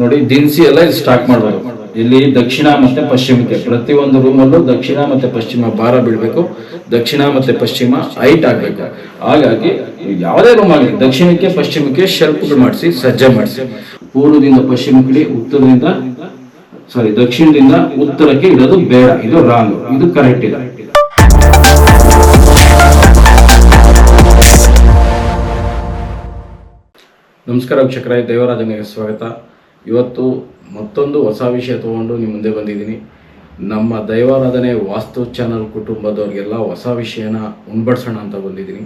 ನೋಡಿ, ದಿನಸಿ ಎಲ್ಲ ಇಲ್ಲಿ ಸ್ಟಾಕ್ ಮಾಡಬೇಕು ಇಲ್ಲಿ ದಕ್ಷಿಣ ಮತ್ತೆ ಪಶ್ಚಿಮಕ್ಕೆ ಪ್ರತಿಯೊಂದು ರೂಮಲ್ಲೂ ದಕ್ಷಿಣ ಮತ್ತೆ ಪಶ್ಚಿಮ ಭಾರ ಬಿಡಬೇಕು. ದಕ್ಷಿಣ ಮತ್ತೆ ಪಶ್ಚಿಮ ಹೈಟ್ ಆಗ್ಬೇಕು. ಹಾಗಾಗಿ ಯಾವುದೇ ರೂಮ್ ಆಗಲಿ, ದಕ್ಷಿಣಕ್ಕೆ ಪಶ್ಚಿಮಕ್ಕೆ ಶೆಲ್ಫ್ಗಳು ಮಾಡಿಸಿ, ಸಜ್ಜೆ ಮಾಡಿಸಿ. ಪೂರ್ವದಿಂದ ಪಶ್ಚಿಮಕ್ಕೆ ಉತ್ತರದಿಂದ ಸಾರಿ ದಕ್ಷಿಣದಿಂದ ಉತ್ತರಕ್ಕೆ ಇಡೋದು ಬೇಡ. ಇದು ರಾಂಗ್ ಇದು ಕರೆಕ್ಟ್ ಇದೆ. ನಮಸ್ಕಾರ ವೀಕ್ಷಕರಾಯ ದೇವರಾಜನಿಗೆ ಸ್ವಾಗತ. ಇವತ್ತು ಮತ್ತೊಂದು ಹೊಸ ವಿಷಯ ತಗೊಂಡು ನಿಮ್ಮ ಮುಂದೆ ಬಂದಿದ್ದೀನಿ. ನಮ್ಮ ದೈವಾರಾಧನೆ ವಾಸ್ತು ಚಾನಲ್ ಕುಟುಂಬದವ್ರಿಗೆಲ್ಲ ಹೊಸ ವಿಷಯನ ಉಣ್ಬಡ್ಸೋಣ ಅಂತ ಬಂದಿದ್ದೀನಿ.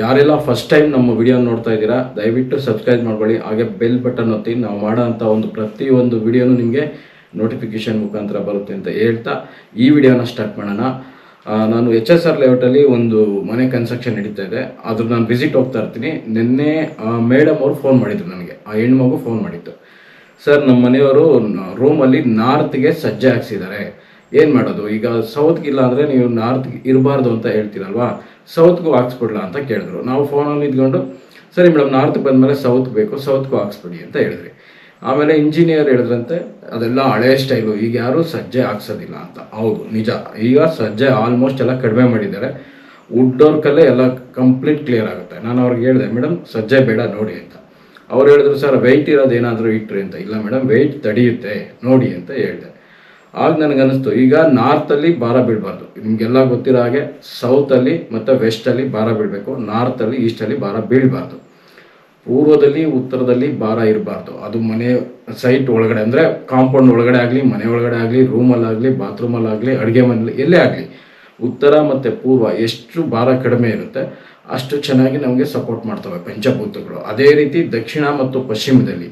ಯಾರೆಲ್ಲ ಫಸ್ಟ್ ಟೈಮ್ ನಮ್ಮ ವಿಡಿಯೋ ನೋಡ್ತಾ ಇದ್ದೀರಾ, ದಯವಿಟ್ಟು ಸಬ್ಸ್ಕ್ರೈಬ್ ಮಾಡ್ಕೊಳ್ಳಿ. ಹಾಗೆ ಬೆಲ್ ಬಟನ್ ಒತ್ತಿ, ನಾವು ಮಾಡೋಂಥ ಒಂದು ಪ್ರತಿಯೊಂದು ವಿಡಿಯೋನು ನಿಮಗೆ ನೋಟಿಫಿಕೇಶನ್ ಮುಖಾಂತರ ಬರುತ್ತೆ ಅಂತ ಹೇಳ್ತಾ ಈ ವಿಡಿಯೋನ ಸ್ಟಾರ್ಟ್ ಮಾಡೋಣ. ನಾನು ಎಚ್ ಎಸ್ ಆರ್ ಲೇಔಟಲ್ಲಿ ಒಂದು ಮನೆ ಕನ್ಸ್ಟ್ರಕ್ಷನ್ ನಡೀತಾ ಇದೆ. ಅದ್ರ ನಾನು ವಿಸಿಟ್ ಹೋಗ್ತಾ ಇರ್ತೀನಿ. ನಿನ್ನೆ ಮೇಡಮ್ ಅವರು ಫೋನ್ ಮಾಡಿದ್ರು ನನಗೆ. ಆ ಹೆಣ್ಮಗು ಫೋನ್ ಮಾಡಿತ್ತು ಸರ್ ನಮ್ಮ ಮನೆಯವರು ರೂಮಲ್ಲಿ ನಾರ್ತ್ಗೆ ಸಜ್ಜೆ ಹಾಕ್ಸಿದ್ದಾರೆ. ಏನು ಮಾಡೋದು? ಈಗ ಸೌತ್ಗೆ ಇಲ್ಲ ಅಂದರೆ ನೀವು ನಾರ್ತ್ಗೆ ಇರಬಾರ್ದು ಅಂತ ಹೇಳ್ತೀರಲ್ವಾ? ಸೌತ್ಗೂ ಹಾಕ್ಸ್ಬಿಡ್ಲಾ ಅಂತ ಕೇಳಿದ್ರು. ನಾವು ಫೋನಲ್ಲಿ ಇದ್ಕೊಂಡು ಸರಿ ಮೇಡಮ್ ನಾರ್ತ್ಗೆ ಬಂದಮೇಲೆ ಸೌತ್ ಬೇಕು. ಸೌತ್ಗೂ ಹಾಕ್ಸ್ಬಿಡಿ ಅಂತ ಹೇಳಿದ್ರಿ. ಆಮೇಲೆ ಇಂಜಿನಿಯರ್ ಹೇಳಿದ್ರಂತೆ, ಅದೆಲ್ಲ ಹಳೆ ಸ್ಟೈಲು ಈಗ ಯಾರು ಸಜ್ಜೆ ಹಾಕ್ಸೋದಿಲ್ಲ ಅಂತ. ಹೌದು, ನಿಜ. ಈಗ ಸಜ್ಜೆ ಆಲ್ಮೋಸ್ಟ್ ಎಲ್ಲ ಕಡಿಮೆ ಮಾಡಿದ್ದಾರೆ. ವುಡ್ ವರ್ಕಲ್ಲೇ ಎಲ್ಲ ಕಂಪ್ಲೀಟ್ ಕ್ಲಿಯರ್ ಆಗುತ್ತೆ. ನಾನು ಅವ್ರಿಗೆ ಹೇಳಿದೆ, ಮೇಡಮ್, ಸಜ್ಜೆ ಬೇಡ, ನೋಡಿ ಅಂತ. ಅವ್ರು ಹೇಳಿದ್ರು, ಸರ್ ವೆಯ್ಟ್ ಇರೋದು ಏನಾದರೂ ಅಂತ. ಇಲ್ಲ, ಮೇಡಮ್ ವೆಯ್ಟ್ ತಡೆಯುತ್ತೆ, ನೋಡಿ ಅಂತ ಹೇಳಿದೆ. ಆಗ ನನಗನ್ನಿಸ್ತು, ಈಗ ನಾರ್ತಲ್ಲಿ ಭಾರ ಬೀಳಬಾರ್ದು. ನಿಮಗೆಲ್ಲ ಗೊತ್ತಿರೋ ಹಾಗೆ ಸೌತಲ್ಲಿ ಮತ್ತು ವೆಸ್ಟಲ್ಲಿ ಭಾರ ಬೀಳಬೇಕು ನಾರ್ತಲ್ಲಿ ಈಸ್ಟಲ್ಲಿ ಭಾರ ಬೀಳಬಾರ್ದು. ಪೂರ್ವದಲ್ಲಿ, ಉತ್ತರದಲ್ಲಿ ಭಾರ ಇರಬಾರ್ದು. ಅದು ಮನೆ ಸೈಟ್ ಒಳಗಡೆ ಅಂದರೆ ಕಾಂಪೌಂಡ್ ಒಳಗಡೆ ಆಗಲಿ, ಮನೆ ಒಳಗಡೆ ಆಗಲಿ ರೂಮಲ್ಲಾಗಲಿ ಬಾತ್ರೂಮಲ್ಲಾಗಲಿ ಅಡುಗೆ ಮನೇಲಿ ಎಲ್ಲೇ ಆಗಲಿ, ಉತ್ತರ ಮತ್ತು ಪೂರ್ವ ಎಷ್ಟು ಭಾರ ಕಡಿಮೆ ಇರುತ್ತೆ, ಅಷ್ಟು ಚೆನ್ನಾಗಿ ನಮಗೆ ಸಪೋರ್ಟ್ ಮಾಡ್ತವೆ ಪಂಚಭೂತಗಳು. ಅದೇ ರೀತಿ ದಕ್ಷಿಣ ಮತ್ತು ಪಶ್ಚಿಮದಲ್ಲಿ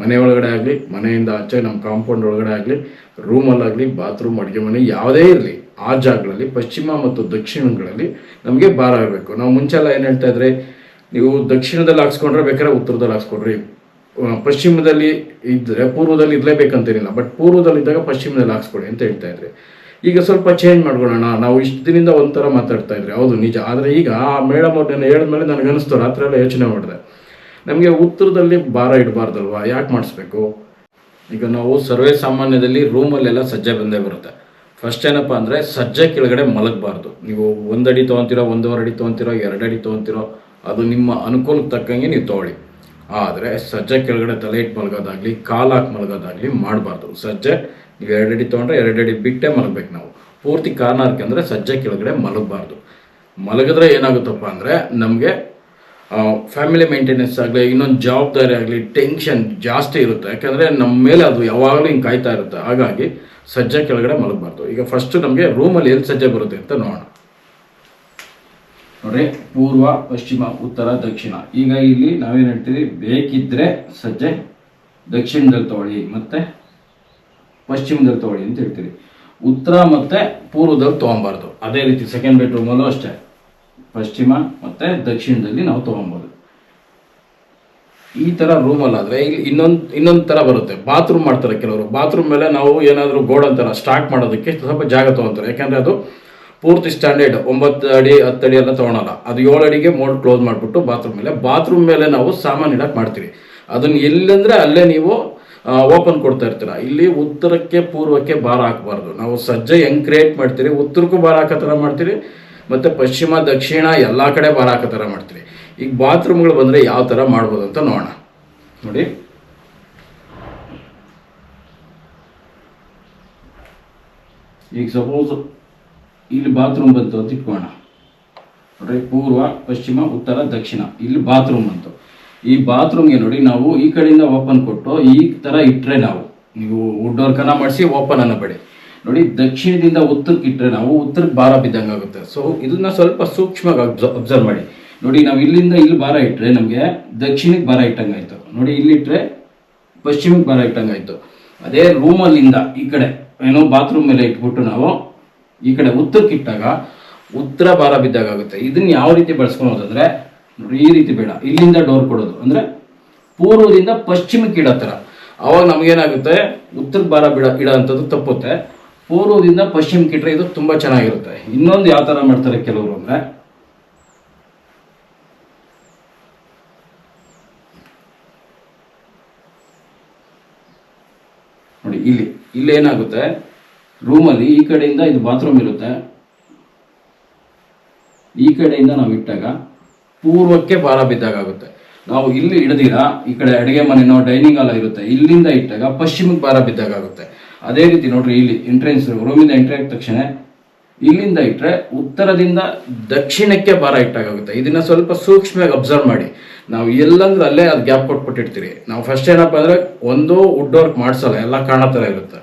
ಮನೆ ಒಳಗಡೆ ಆಗಲಿ, ಮನೆಯಿಂದ ಆಚೆ ನಮ್ಮ ಕಾಂಪೌಂಡ್ ಒಳಗಡೆ ಆಗಲಿ ರೂಮಲ್ಲಾಗಲಿ ಬಾತ್ರೂಮ್ ಅಡುಗೆ ಮನೆ ಯಾವುದೇ ಇರಲಿ, ಆ ಜಾಗಗಳಲ್ಲಿ, ಪಶ್ಚಿಮ ಮತ್ತು ದಕ್ಷಿಣಗಳಲ್ಲಿ ನಮಗೆ ಭಾರ ಇರಬೇಕು. ನಾವು ಮುಂಚೆಲ್ಲ ಏನು ಹೇಳ್ತಾ ಇದ್ರೆ ನೀವು ದಕ್ಷಿಣದಲ್ಲಿ ಹಾಕ್ಸ್ಕೊಂಡ್ರೆ ಬೇಕಾದ್ರೆ ಉತ್ತರದಲ್ಲಿ ಹಾಕ್ಸ್ಕೊಡ್ರಿ. ಪಶ್ಚಿಮದಲ್ಲಿ ಇದ್ದರೆ ಪೂರ್ವದಲ್ಲಿ ಇರಲೇಬೇಕಂತೇನಿಲ್ಲ ಬಟ್ ಪೂರ್ವದಲ್ಲಿ ಇದ್ದಾಗ ಪಶ್ಚಿಮದಲ್ಲಿ ಹಾಕ್ಸ್ಕೊಡಿ ಅಂತ ಹೇಳ್ತಾ ಇದ್ರಿ. ಈಗ ಸ್ವಲ್ಪ ಚೇಂಜ್ ಮಾಡ್ಕೊಳ್ಳೋಣ, ನಾವು ಇಷ್ಟು ದಿನದಿಂದ ಒಂಥರ ಮಾತಾಡ್ತಾ ಇದ್ರಿ, ಹೌದು ನಿಜ, ಆದರೆ ಈಗ ಆ ಮೇಡಮ್ ಅವ್ರನ್ನ ಹೇಳಿದ್ಮೇಲೆ ನನಗೆ ಅನಿಸ್ತು ರಾತ್ರಿ ಎಲ್ಲ ಯೋಚನೆ ಮಾಡಿದೆ. ನಮಗೆ ಉತ್ತರದಲ್ಲಿ ಭಾರ ಇಡಬಾರ್ದಲ್ವಾ, ಯಾಕೆ ಮಾಡಿಸ್ಬೇಕು? ಈಗ ನಾವು ಸರ್ವೇ ಸಾಮಾನ್ಯದಲ್ಲಿ ರೂಮಲ್ಲೆಲ್ಲ ಸಜ್ಜೆ ಬಂದೇ ಬರುತ್ತೆ. ಫಸ್ಟ್ ಏನಪ್ಪ ಅಂದರೆ ಸಜ್ಜೆ ಕೆಳಗಡೆ ಮಲಗಬಾರ್ದು. ನೀವು ಒಂದಡಿ ತೊಗೊತೀರೋ, ಒಂದೂವರೆ ಅಡಿ ತೊಗೊತೀರೋ ಎರಡು ಅಡಿ ತೊಗೊತೀರೋ ಅದು ನಿಮ್ಮ ಅನುಕೂಲಕ್ಕೆ ತಕ್ಕಂಗೆ ನೀವು ತೊಗೊಳ್ಳಿ. ಆದರೆ ಸಜ್ಜೆ ಕೆಳಗಡೆ ತಲೆ ಇಟ್ಟು ಮಲಗೋದಾಗಲಿ, ಕಾಲು ಹಾಕಿ ಮಲಗೋದಾಗಲಿ ಮಾಡಬಾರ್ದು. ಸಜ್ಜೆ, ನೀವು ಎರಡಡಿ ತೊಗೊಂಡ್ರೆ ಎರಡಡಿ ಬಿಟ್ಟೆ ಬಿಟ್ಟೇ ಮಲಗಬೇಕು ನಾವು. ಪೂರ್ತಿ ಕಾರಣ ಅಂದರೆ ಸಜ್ಜೆ ಕೆಳಗಡೆ ಮಲಗಬಾರ್ದು. ಮಲಗಿದ್ರೆ ಏನಾಗುತ್ತಪ್ಪ ಅಂದರೆ ನಮಗೆ ಫ್ಯಾಮಿಲಿ ಮೇಂಟೆನೆನ್ಸ್ ಆಗಲಿ, ಇನ್ನೊಂದು ಜವಾಬ್ದಾರಿ ಆಗಲಿ ಟೆನ್ಷನ್ ಜಾಸ್ತಿ ಇರುತ್ತೆ. ಯಾಕೆಂದರೆ ನಮ್ಮ ಮೇಲೆ ಅದು ಯಾವಾಗಲೂ ಹಿಂಗೆ ಕಾಯ್ತಾ ಇರುತ್ತೆ. ಹಾಗಾಗಿ ಸಜ್ಜೆ ಕೆಳಗಡೆ ಮಲಗಬಾರ್ದು. ಈಗ ಫಸ್ಟು ನಮಗೆ ರೂಮಲ್ಲಿ ಎಲ್ಲಿ ಸಜ್ಜೆ ಬರುತ್ತೆ ಅಂತ ನೋಡೋಣ. ನೋಡ್ರಿ, ಪೂರ್ವ, ಪಶ್ಚಿಮ, ಉತ್ತರ, ದಕ್ಷಿಣ. ಈಗ ಇಲ್ಲಿ ನಾವೇನು ಹೇಳ್ತೀವಿ ಬೇಕಿದ್ರೆ ಸಜ್ಜೆ ದಕ್ಷಿಣದಲ್ಲಿ ತಗೊಳ್ಳಿ, ಮತ್ತೆ ಪಶ್ಚಿಮದಲ್ಲಿ ತಗೊಳ್ಳಿ ಅಂತ ಹೇಳ್ತೀವಿ ಉತ್ತರ ಮತ್ತೆ ಪೂರ್ವದಲ್ಲಿ ತೊಗೊಬಾರ್ದು. ಅದೇ ರೀತಿ ಸೆಕೆಂಡ್ ಬೆಡ್ರೂಮಲ್ಲೂ ಅಷ್ಟೇ. ಪಶ್ಚಿಮ ಮತ್ತೆ ದಕ್ಷಿಣದಲ್ಲಿ ನಾವು ತಗೊಂಬೋದು ಈ ಥರ ರೂಮಲ್ಲಾದರೆ ಇಲ್ಲಿ ಇನ್ನೊಂದು ಇನ್ನೊಂದು ಥರ ಬರುತ್ತೆ. ಬಾತ್ರೂಮ್ ಮಾಡ್ತಾರೆ ಕೆಲವರು. ಬಾತ್ರೂಮ್ ಮೇಲೆ ನಾವು ಏನಾದರೂ ಗೋಡನ್ ಥರ ಸ್ಟಾರ್ಟ್ ಮಾಡೋದಕ್ಕೆ ಸ್ವಲ್ಪ ಜಾಗ ತೊಗೊತಾರೆ. ಯಾಕಂದ್ರೆ ಅದು ಪೂರ್ತಿ ಸ್ಟ್ಯಾಂಡರ್ಡ್ ಒಂಬತ್ತು ಅಡಿ, ಹತ್ತು ಅಡಿ ಎಲ್ಲ ತೊಗೊಳಲ್ಲ. ಅದು ಏಳು ಅಡಿಗೆ ಮೋಡ್ ಕ್ಲೋಸ್ ಮಾಡಿಬಿಟ್ಟು ಬಾತ್ರೂಮ್ ಮೇಲೆ. ಬಾತ್ರೂಮ್ ಮೇಲೆ ನಾವು ಸಾಮಾನು ಇಡಕ್ಕೆ ಮಾಡ್ತೀವಿ. ಅದನ್ನು ಎಲ್ಲಂದ್ರೆ ಅಲ್ಲೇ ನೀವು ಓಪನ್ ಕೊಡ್ತಾ ಇರ್ತೀರ. ಇಲ್ಲಿ ಉತ್ತರಕ್ಕೆ ಪೂರ್ವಕ್ಕೆ ಬಾರ ಹಾಕಬಾರ್ದು. ನಾವು ಸಜ್ಜೆ ಹೆಂಗ್ ಕ್ರಿಯೇಟ್ ಮಾಡ್ತೀರಿ? ಉತ್ತರಕ್ಕೂ ಬಾರ ಹಾಕೋ ಥರ ಮಾಡ್ತೀರಿ. ಮತ್ತು ಪಶ್ಚಿಮ, ದಕ್ಷಿಣ ಎಲ್ಲ ಕಡೆ ಬಾರ ಹಾಕೋ ಥರ ಮಾಡ್ತೀರಿ. ಈಗ ಬಾತ್ರೂಮ್ಗಳು ಬಂದರೆ ಯಾವ ಥರ ಮಾಡ್ಬೋದು ಅಂತ ನೋಡೋಣ. ನೋಡಿ. ಈಗ ಸಪೋಸ್ ಇಲ್ಲಿ ಬಾತ್ರೂಮ್ ಬಂತು ಅಂತ ಇಟ್ಕೋಣ ನೋಡ್ರಿ, ಪೂರ್ವ, ಪಶ್ಚಿಮ, ಉತ್ತರ, ದಕ್ಷಿಣ. ಇಲ್ಲಿ ಬಾತ್ರೂಮ್ ಬಂತು. ಈ ಬಾತ್ರೂಮ್ಗೆ ನೋಡಿ, ನಾವು ಈ ಕಡೆಯಿಂದ ಓಪನ್ ಕೊಟ್ಟು ಈ ಥರ ಇಟ್ಟರೆ ನಾವು. ನೀವು ವುಡ್ ವರ್ಕನ್ನ ಮಾಡಿಸಿ ಓಪನ್ ಅನ್ನ ಬೇಡಿ ನೋಡಿ, ದಕ್ಷಿಣದಿಂದ ಉತ್ತರಕ್ಕೆ ಇಟ್ಟರೆ ನಾವು ಉತ್ತರಕ್ಕೆ ಭಾರ ಬಿದ್ದಂಗೆ ಆಗುತ್ತೆ. ಸೊ ಇದನ್ನ ಸ್ವಲ್ಪ ಸೂಕ್ಷ್ಮವಾಗಿ ಅಬ್ಸರ್ವ್ ಮಾಡಿ. ನೋಡಿ, ನಾವು ಇಲ್ಲಿಂದ ಇಲ್ಲಿ ಭಾರ ಇಟ್ಟರೆ ನಮಗೆ ದಕ್ಷಿಣಕ್ಕೆ ಭಾರ ಇಟ್ಟಂಗಾಯ್ತು ನೋಡಿ ಇಲ್ಲಿಟ್ಟರೆ ಪಶ್ಚಿಮಕ್ಕೆ ಭಾರ ಇಟ್ಟಂಗಾಯ್ತು ಅದೇ ರೂಮಲ್ಲಿಂದ ಈ ಕಡೆ, ಏನೋ ಬಾತ್ರೂಮ್ ಮೇಲೆ ಇಟ್ಬಿಟ್ಟು ನಾವು ಈ ಕಡೆ ಉತ್ತರಕ್ಕೆ ಇಟ್ಟಾಗ ಉತ್ತರ ಭಾರ ಬಿದ್ದಾಗ ಆಗುತ್ತೆ. ಇದನ್ನ ಯಾವ ರೀತಿ ಬಳಸ್ಕೊಳೋದಂದ್ರೆ ಈ ರೀತಿ ಬೇಡ. ಇಲ್ಲಿಂದ ಡೋರ್ ಕೊಡೋದು. ಅಂದ್ರೆ ಪೂರ್ವದಿಂದ ಪಶ್ಚಿಮಕ್ಕೆ ಇಡೋ ಥರ ಅವಾಗ ನಮಗೇನಾಗುತ್ತೆ ಉತ್ತರ ಭಾರ ಬಿಡ, ಇಡೋ ಅಂಥದ್ದು ತಪ್ಪುತ್ತೆ. ಪೂರ್ವದಿಂದ ಪಶ್ಚಿಮಕ್ಕೆ ಇಟ್ಟರೆ ಇದು ತುಂಬಾ ಚೆನ್ನಾಗಿರುತ್ತೆ. ಇನ್ನೊಂದು ಯಾವ ಥರ ಮಾಡ್ತಾರೆ ಕೆಲವರು ಅಂದ್ರೆ, ನೋಡಿ, ಇಲ್ಲಿ ಇಲ್ಲಿ ಏನಾಗುತ್ತೆ ರೂಮಲ್ಲಿ ಈ ಕಡೆಯಿಂದ ಇದು ಬಾತ್ರೂಮ್ ಇರುತ್ತೆ. ಈ ಕಡೆಯಿಂದ ನಾವು ಇಟ್ಟಾಗ ಪೂರ್ವಕ್ಕೆ ಭಾರ ಬಿದ್ದಾಗ ಆಗುತ್ತೆ. ನಾವು ಇಲ್ಲಿ ಹಿಡ್ದಿರ, ಈ ಕಡೆ ಅಡುಗೆ ಮನೆನೋ ಡೈನಿಂಗ್ ಹಾಲ್ ಇರುತ್ತೆ. ಇಲ್ಲಿಂದ ಇಟ್ಟಾಗ ಪಶ್ಚಿಮಕ್ಕೆ ಭಾರ ಬಿದ್ದಾಗುತ್ತೆ ಅದೇ ರೀತಿ ನೋಡ್ರಿ ಇಲ್ಲಿ ಎಂಟ್ರೆನ್ಸ್ ರೂಮಿಂದ ಎಂಟ್ರಿ ಆದ ತಕ್ಷಣ ಇಲ್ಲಿಂದ ಇಟ್ಟರೆ ಉತ್ತರದಿಂದ ದಕ್ಷಿಣಕ್ಕೆ ಭಾರ ಇಟ್ಟಾಗುತ್ತೆ ಇದನ್ನ ಸ್ವಲ್ಪ ಸೂಕ್ಷ್ಮವಾಗಿ ಅಬ್ಸರ್ವ್ ಮಾಡಿ. ನಾವು ಎಲ್ಲಂದ್ರೆ ಅಲ್ಲೇ ಅದು ಗ್ಯಾಪ್ ಕೊಟ್ಬಿಟ್ಟಿರ್ತೀರಿ. ನಾವು ಫಸ್ಟ್ ಏನಪ್ಪ ಅಂದರೆ ಒಂದು ವುಡ್ ವರ್ಕ್ ಮಾಡಿಸಲ್ಲ, ಎಲ್ಲ ಕಾಣೋ ಥರ ಇರುತ್ತೆ.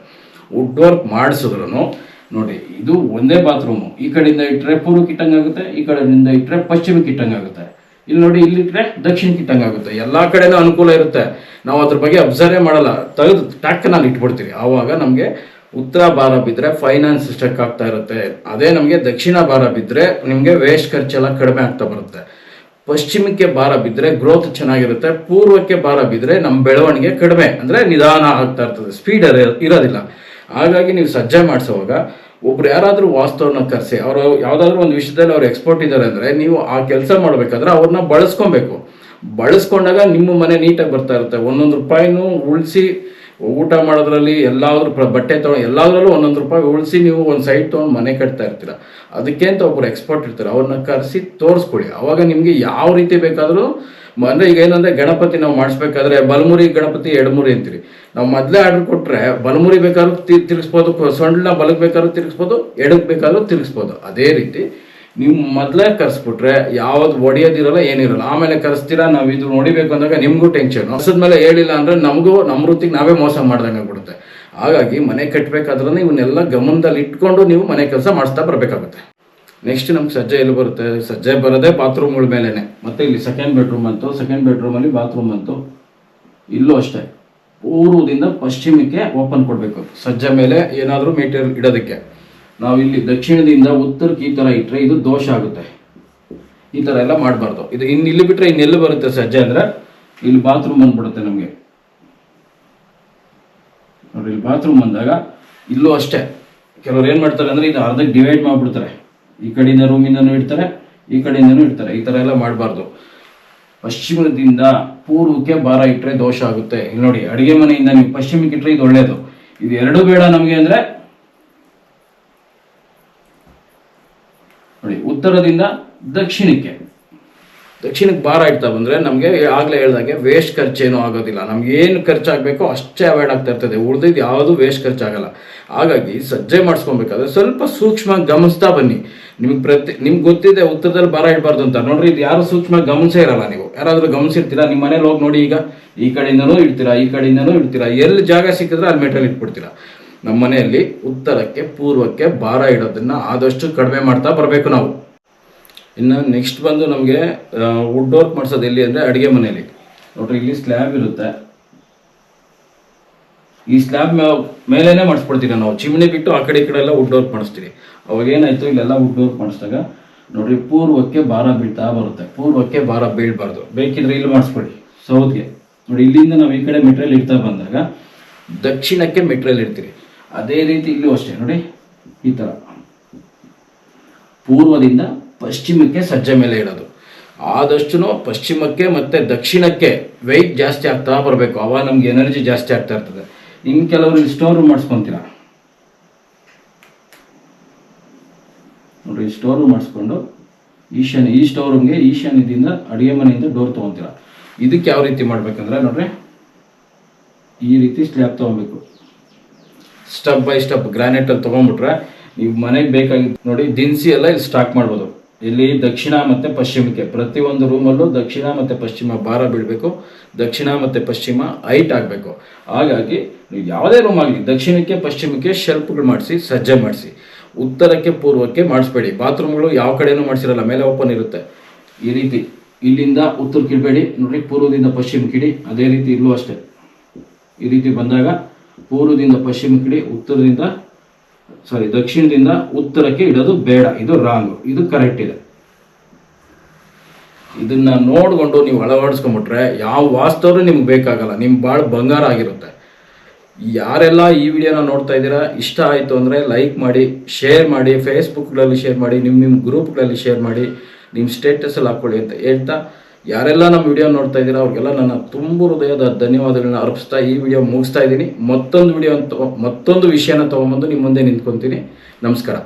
ವುಡ್ ವರ್ಕ್ ಮಾಡಿಸಿದ್ರು ನೋಡಿ, ಇದು ಒಂದೇ ಬಾತ್ರೂಮು ಈ ಕಡೆಯಿಂದ ಇಟ್ಟರೆ ಪೂರ್ವ ಕಿಟ್ಟಂಗೆ ಆಗುತ್ತೆ, ಈ ಕಡೆಯಿಂದ ಇಟ್ಟರೆ ಪಶ್ಚಿಮಕ್ಕೆ ಆಗುತ್ತೆ. ಇಲ್ಲಿ ನೋಡಿ, ಇಲ್ಲಿ ಇಟ್ಟರೆ ದಕ್ಷಿಣಕ್ಕೆ ಆಗುತ್ತೆ. ಎಲ್ಲಾ ಕಡೆನೂ ಅನುಕೂಲ ಇರುತ್ತೆ. ನಾವು ಅದ್ರ ಬಗ್ಗೆ ಅಬ್ಸರ್ವೇ ಮಾಡಲ್ಲ. ತೆಗೆದು ಟಕ್ ನಾನು ಇಟ್ಬಿಡ್ತೀವಿ. ಆವಾಗ ನಮಗೆ ಉತ್ತರ ಭಾರ ಬಿದ್ದರೆ ಫೈನಾನ್ಸ್ ಸ್ಟಕ್ ಆಗ್ತಾ ಇರುತ್ತೆ. ಅದೇ ನಮಗೆ ದಕ್ಷಿಣ ಭಾರ ಬಿದ್ದರೆ ನಿಮಗೆ ವೇಸ್ಟ್ ಖರ್ಚೆಲ್ಲ ಕಡಿಮೆ ಆಗ್ತಾ ಬರುತ್ತೆ. ಪಶ್ಚಿಮಕ್ಕೆ ಭಾರ ಬಿದ್ದರೆ ಗ್ರೋತ್ ಚೆನ್ನಾಗಿರುತ್ತೆ. ಪೂರ್ವಕ್ಕೆ ಭಾರ ಬಿದ್ದರೆ ನಮ್ಮ ಬೆಳವಣಿಗೆ ಕಡಿಮೆ. ಅಂದರೆ ನಿಧಾನ ಆಗ್ತಾ ಇರ್ತದೆ. ಸ್ಪೀಡ್ ಇರೋದಿಲ್ಲ. ಹಾಗಾಗಿ ನೀವು ಸಜ್ಜೆ ಮಾಡಿಸುವಾಗ ಒಬ್ರು ಯಾರಾದರೂ ವಾಸ್ತವನ ಕರೆಸಿ, ಅವರು ಯಾವುದಾದ್ರೂ ಒಂದು ವಿಷಯದಲ್ಲಿ ಅವ್ರು ಎಕ್ಸ್ಪರ್ಟ್ ಇದ್ದಾರೆ ಅಂದರೆ ನೀವು ಆ ಕೆಲಸ ಮಾಡಬೇಕಾದ್ರೆ ಅವ್ರನ್ನ ಬಳಸ್ಕೊಬೇಕು. ಬಳಸ್ಕೊಂಡಾಗ ನಿಮ್ಮ ಮನೆ ನೀಟಾಗಿ ಬರ್ತಾ ಇರುತ್ತೆ. ಒಂದೊಂದು ರೂಪಾಯಿನೂ ಉಳಿಸಿ ಊಟ ಮಾಡೋದ್ರಲ್ಲಿ ಎಲ್ಲಾದ್ರೂ ಬಟ್ಟೆ ತೊಗೊಂಡು ಎಲ್ಲಾದ್ರಲ್ಲೂ ಒಂದೊಂದು ರೂಪಾಯಿ ಉಳಿಸಿ ನೀವು ಒಂದು ಸೈಟ್ ತೊಗೊಂಡು ಮನೆ ಕಟ್ತಾ ಇರ್ತೀರ. ಅದಕ್ಕೆ ಅಂತ ಒಬ್ರು ಎಕ್ಸ್ಪರ್ಟ್ ಇರ್ತಾರೆ. ಅವ್ರನ್ನ ಕರೆಸಿ ತೋರಿಸ್ಕೊಡಿ. ಅವಾಗ ನಿಮಗೆ ಯಾವ ರೀತಿ ಬೇಕಾದರೂ ಅಂದರೆ ಈಗ ಏನಂದರೆ ಗಣಪತಿ ನಾವು ಮಾಡಿಸ್ಬೇಕಾದ್ರೆ ಬಲಮುರಿ ಗಣಪತಿ ಎಡಮುರಿ ಅಂತೀರಿ. ನಾವು ಮೊದಲೇ ಆರ್ಡರ್ ಕೊಟ್ಟರೆ ಬಲಮುರಿ ಬೇಕಾದ್ರೂ ತಿರ್ಗಿಸ್ಬೋದು, ಕ- ಸೊಂಡ್ಲ ಬಲಕ್ ಬೇಕಾದ್ರೂ ತಿರ್ಗಿಸ್ಬೋದು, ಎಡಕ್ ಬೇಕಾದ್ರೂ ತಿರ್ಗಿಸ್ಬೋದು. ಅದೇ ರೀತಿ ನೀವು ಮೊದಲೇ ಕರೆಸ್ಬಿಟ್ರೆ ಯಾವ್ದು ಒಡೆಯೋದಿರಲ್ಲ ಏನಿರಲ್ಲ. ಆಮೇಲೆ ಕರೆಸ್ತೀರಾ ನಾವು ಇದು ನೋಡಿಬೇಕು ಅಂದಾಗ ನಿಮಗೂ ಟೆನ್ಷನ್ ಮೇಲೆ ಹೇಳಿಲ್ಲ ಅಂದ್ರೆ ನಮಗೂ ನಮ್ಮ ವೃತ್ತಿಗೆ ನಾವೇ ಮೋಸ ಮಾಡ್ದಂಗೆ ಆಗ್ಬಿಡುತ್ತೆ. ಹಾಗಾಗಿ ಮನೆ ಕಟ್ಟಬೇಕಾದ್ರೆ ಇವನ್ನೆಲ್ಲ ಗಮನದಲ್ಲಿ ಇಟ್ಕೊಂಡು ನೀವು ಮನೆ ಕೆಲಸ ಮಾಡಿಸ್ತಾ ಬರಬೇಕಾಗುತ್ತೆ. ನೆಕ್ಸ್ಟ್ ನಮ್ಗೆ ಸಜ್ಜೆ ಎಲ್ಲಿ ಬರುತ್ತೆ? ಸಜ್ಜೆ ಬರೋದೇ ಬಾತ್ರೂಮ್ಗಳ ಮೇಲೇನೆ. ಮತ್ತೆ ಇಲ್ಲಿ ಸೆಕೆಂಡ್ ಬೆಡ್ರೂಮ್ ಅಂತು ಸೆಕೆಂಡ್ ಬೆಡ್ರೂಮಲ್ಲಿ ಬಾತ್ರೂಮ್ ಅಂತು ಇಲ್ಲೂ ಅಷ್ಟೇ. ಪೂರ್ವದಿಂದ ಪಶ್ಚಿಮಕ್ಕೆ ಓಪನ್ ಕೊಡಬೇಕು. ಸಜ್ಜೆ ಮೇಲೆ ಏನಾದರೂ ಮೀಟರ್ ಇಡೋದಕ್ಕೆ. ನಾವು ಇಲ್ಲಿ ದಕ್ಷಿಣದಿಂದ ಉತ್ತರಕ್ಕೆ ಈ ಥರ ಇಟ್ಟರೆ ಇದು ದೋಷ ಆಗುತ್ತೆ. ಈ ಥರ ಎಲ್ಲ ಮಾಡಬಾರ್ದು. ಇದು ಇನ್ನು ಇಲ್ಲಿ ಬಿಟ್ಟರೆ ಇನ್ನೆಲ್ಲಿ ಬರುತ್ತೆ ಸಜ್ಜೆ ಅಂದರೆ ಇಲ್ಲಿ ಬಾತ್ರೂಮ್ ಬಂದ್ಬಿಡುತ್ತೆ ನಮಗೆ. ನೋಡಿ, ಇಲ್ಲಿ ಬಾತ್ರೂಮ್ ಬಂದಾಗ ಇಲ್ಲೂ ಅಷ್ಟೇ. ಕೆಲವ್ರು ಏನು ಮಾಡ್ತಾರೆ ಅಂದರೆ ಇದು ಅರ್ಧಕ್ಕೆ ಡಿವೈಡ್ ಮಾಡಿಬಿಡ್ತಾರೆ. ಈ ಕಡೆಯಿಂದ ರೂಮಿಂದನೂ ಇಡ್ತಾರೆ, ಈ ಕಡೆಯಿಂದನೂ ಇಡ್ತಾರೆ. ಈ ಥರ ಎಲ್ಲ ಮಾಡಬಾರ್ದು. ಪಶ್ಚಿಮದಿಂದ ಪೂರ್ವಕ್ಕೆ ಭಾರ ಇಟ್ಟರೆ ದೋಷ ಆಗುತ್ತೆ. ಇಲ್ಲಿ ನೋಡಿ, ಅಡುಗೆ ಮನೆಯಿಂದ ನೀವು ಪಶ್ಚಿಮಕ್ಕೆ ಇಟ್ಟರೆ ಇದು ಒಳ್ಳೆಯದು ಇದು ಎರಡೂ ಬೇಡ ನಮಗೆ ಅಂದರೆ ನೋಡಿ ಉತ್ತರದಿಂದ ದಕ್ಷಿಣಕ್ಕೆ. ದಕ್ಷಿಣಕ್ಕೆ ಭಾರ ಇಡ್ತಾ ಬಂದರೆ ನಮಗೆ ಆಗಲೇ ಹೇಳ್ದಾಗೆ ವೇಸ್ಟ್ ಖರ್ಚೇನೂ ಆಗೋದಿಲ್ಲ. ನಮ್ಗೆ ಏನು ಖರ್ಚಾಗಬೇಕೋ ಅಷ್ಟೇ ಅವಾಯ್ಡ್ ಆಗ್ತಾ ಇರ್ತದೆ. ಉಳಿದಿದ್ದು ಯಾವುದು ವೇಸ್ಟ್ ಖರ್ಚಾಗಲ್ಲ. ಹಾಗಾಗಿ ಸಜ್ಜೆ ಮಾಡಿಸ್ಕೊಬೇಕಾದ್ರೆ ಸ್ವಲ್ಪ ಸೂಕ್ಷ್ಮ ಗಮನಿಸ್ತಾ ಬನ್ನಿ. ನಿಮ್ಗೆ ಪ್ರತಿ ನಿಮ್ಗೆ ಗೊತ್ತಿದೆ ಉತ್ತರದಲ್ಲಿ ಭಾರ ಇಡಬಾರ್ದು ಅಂತ. ನೋಡ್ರಿ, ಇದು ಯಾರು ಸೂಕ್ಷ್ಮ ಗಮನಿಸೇ ಇರಲ್ಲ ನೀವು. ಯಾರಾದರೂ ಗಮನಿಸಿರ್ತೀರಾ? ನಿಮ್ಮ ಮನೇಲಿ ಹೋಗಿ ನೋಡಿ ಈಗ. ಈ ಕಡೆಯಿಂದನೂ ಇಡ್ತೀರಾ? ಈ ಕಡೆಯಿಂದನೂ ಇಡ್ತೀರಾ? ಎಲ್ಲಿ ಜಾಗ ಸಿಕ್ಕಿದ್ರೆ ಅಲ್ಲಿ ಮೆಟಲ್ ಇಟ್ಬಿಡ್ತೀರಾ? ನಮ್ಮ ಮನೆಯಲ್ಲಿ ಉತ್ತರಕ್ಕೆ, ಪೂರ್ವಕ್ಕೆ ಭಾರ ಇಡೋದನ್ನ ಆದಷ್ಟು ಕಡಿಮೆ ಮಾಡ್ತಾ ಬರಬೇಕು ನಾವು. ಇನ್ನು ನೆಕ್ಸ್ಟ್ ಬಂದು ನಮಗೆ ವುಡ್ ವರ್ಕ್ ಮಾಡಿಸೋದು ಎಲ್ಲಿ ಅಂದರೆ ಅಡುಗೆ ಮನೆಯಲ್ಲಿ ನೋಡ್ರಿ, ಇಲ್ಲಿ ಸ್ಲ್ಯಾಬ್ ಇರುತ್ತೆ. ಈ ಸ್ಲ್ಯಾಬ್ ಮೇಲೇ ಮಾಡಿಸ್ಬಿಡ್ತೀವಿ ನಾವು. ಚಿಮಣಿ ಬಿಟ್ಟು ಆ ಕಡೆ ಈ ಕಡೆ ಎಲ್ಲ ವುಡ್ ವರ್ಕ್ ಮಾಡಿಸ್ತೀವಿ. ಅವಾಗ ಏನಾಯಿತು, ಇಲ್ಲೆಲ್ಲ ವುಡ್ ವರ್ಕ್ ಮಾಡಿಸಿದಾಗ, ನೋಡ್ರಿ, ಪೂರ್ವಕ್ಕೆ ಭಾರ ಬೀಳ್ತಾ ಬರುತ್ತೆ. ಪೂರ್ವಕ್ಕೆ ಭಾರ ಬೀಳಬಾರ್ದು. ಬೇಕಿದ್ರೆ ಇಲ್ಲಿ ಮಾಡಿಸ್ಬಿಡಿ, ಸೌತ್ಗೆ. ನೋಡಿ, ಇಲ್ಲಿಂದ ನಾವು ಈ ಕಡೆ ಮೆಟೀರಿಯಲ್ ಇಡ್ತಾ ಬಂದಾಗ, ದಕ್ಷಿಣಕ್ಕೆ ಮೆಟೀರಿಯಲ್ ಇಡ್ತೀರಿ. ಅದೇ ರೀತಿ ಇಲ್ಲೂ ಅಷ್ಟೇ, ನೋಡಿ, ಈ ಥರ ಪೂರ್ವದಿಂದ ಪಶ್ಚಿಮಕ್ಕೆ ಸಜ್ಜೆ ಮೇಲೆ ಇಡೋದು. ಆದಷ್ಟು ಪಶ್ಚಿಮಕ್ಕೆ ಮತ್ತೆ ದಕ್ಷಿಣಕ್ಕೆ ವೆಯ್ಟ್ ಜಾಸ್ತಿ ಆಗ್ತಾ ಬರಬೇಕು. ಅವಾಗ ನಮ್ಗೆ ಎನರ್ಜಿ ಜಾಸ್ತಿ ಆಗ್ತಾ ಇರ್ತದೆ. ಇನ್ನು ಕೆಲವರು ಸ್ಟೋರ್ ಮಾಡಿಸ್ಕೊಂತೀರಾ? ನೋಡ್ರಿ ಸ್ಟೋರ್ ಮಾಡಿಸ್ಕೊಂಡು ಈಶಾನ್ಯ, ಈ ಸ್ಟೋರ್ ರೂಮ್ಗೆ ಈಶಾನ್ಯದಿಂದ ಅಡುಗೆ ಮನೆಯಿಂದ ಡೋರ್ ತೊಗೊತೀರ? ಇದಕ್ಕೆ ಯಾವ ರೀತಿ ಮಾಡ್ಬೇಕಂದ್ರೆ ನೋಡ್ರಿ, ಈ ರೀತಿ ಸ್ಲ್ಯಾಬ್ ತೊಗೊಬೇಕು. ಸ್ಟೆಪ್ ಬೈ ಸ್ಟೆಪ್ ಗ್ರಾನೈಟಲ್ಲಿ ತೊಗೊಂಡ್ಬಿಟ್ರೆ ನೀವು ಮನೆಗೆ ಬೇಕಾಗಿದ್ದು ನೋಡಿ, ದಿನಸಿ ಎಲ್ಲ ಇಲ್ಲಿ ಸ್ಟಾಕ್ ಮಾಡ್ಬೋದು. ಇಲ್ಲಿ ದಕ್ಷಿಣ ಮತ್ತು ಪಶ್ಚಿಮಕ್ಕೆ ಪ್ರತಿಯೊಂದು ರೂಮಲ್ಲೂ ದಕ್ಷಿಣ ಮತ್ತು ಪಶ್ಚಿಮ ಭಾರ ಬೀಳಬೇಕು. ದಕ್ಷಿಣ ಮತ್ತು ಪಶ್ಚಿಮ ಹೈಟ್ ಆಗಬೇಕು. ಹಾಗಾಗಿ ನೀವು ಯಾವುದೇ ರೂಮ್ ಆಗಲಿ, ದಕ್ಷಿಣಕ್ಕೆ ಪಶ್ಚಿಮಕ್ಕೆ ಶೆಲ್ಫ್ಗಳು ಮಾಡಿಸಿ, ಸಜ್ಜೆ ಮಾಡಿಸಿ. ಉತ್ತರಕ್ಕೆ ಪೂರ್ವಕ್ಕೆ ಮಾಡಿಸ್ಬೇಡಿ. ಬಾತ್ರೂಮ್ಗಳು ಯಾವ ಕಡೆನೂ ಮಾಡಿಸಿರಲ್ಲ, ಮೇಲೆ ಓಪನ್ ಇರುತ್ತೆ. ಈ ರೀತಿ ಇಲ್ಲಿಂದ ಉತ್ತರಕ್ಕೆ ಇಡಬೇಡಿ ನೋಡಿ ಪೂರ್ವದಿಂದ ಪಶ್ಚಿಮಕ್ಕೆ ಇಡಿ ಅದೇ ರೀತಿ ಇಲ್ಲೂ ಅಷ್ಟೇ. ಈ ರೀತಿ ಬಂದಾಗ ಪೂರ್ವದಿಂದ ಪಶ್ಚಿಮಕ್ಕೆ ಇಡಿ ಉತ್ತರದಿಂದ ಸಾರಿ ದಕ್ಷಿಣದಿಂದ ಉತ್ತರಕ್ಕೆ ಇಡೋದು ಬೇಡ, ಇದು ರಾಂಗ್ ಇದು ಕರೆಕ್ಟ್ ಇದೆ. ಇದನ್ನ ನೋಡ್ಕೊಂಡು ನೀವು ಅಳವಡಿಸ್ಕೊಂಬಿಟ್ರೆ ಯಾವ ವಾಸ್ತವರು ನಿಮ್ಗೆ ಬೇಕಾಗಲ್ಲ ನಿಮ್ ಭಾಳ ಬಂಗಾರ ಆಗಿರುತ್ತೆ. ಯಾರೆಲ್ಲ ಈ ವಿಡಿಯೋನ ನೋಡ್ತಾ ಇದ್ದೀರಾ, ಇಷ್ಟ ಆಯಿತು ಅಂದರೆ ಲೈಕ್ ಮಾಡಿ ಶೇರ್ ಮಾಡಿ ಫೇಸ್ಬುಕ್ಗಳಲ್ಲಿ ಶೇರ್ ಮಾಡಿ ನಿಮ್ಮ ನಿಮ್ಮ ಗ್ರೂಪ್ಗಳಲ್ಲಿ ಶೇರ್ ಮಾಡಿ ನಿಮ್ಮ ಸ್ಟೇಟಸಲ್ಲಿ ಹಾಕ್ಕೊಳ್ಳಿ ಅಂತ ಹೇಳ್ತಾ ಯಾರೆಲ್ಲ ನಮ್ಮ ವಿಡಿಯೋ ನೋಡ್ತಾ ಇದ್ದೀರಾ, ಅವ್ರಿಗೆಲ್ಲ ನನ್ನ ತುಂಬ ಹೃದಯದ ಧನ್ಯವಾದಗಳನ್ನ ಅರ್ಪಿಸ್ತಾ ಈ ವಿಡಿಯೋ ಮುಗಿಸ್ತಾ ಇದ್ದೀನಿ. ಮತ್ತೊಂದು ವಿಡಿಯೋ ಅಂತ ಮತ್ತೊಂದು ವಿಷಯನ ತೊಗೊಂಬಂದು ನಿಮ್ಮ ಮುಂದೆ ನಿಂತ್ಕೊತೀನಿ. ನಮಸ್ಕಾರ.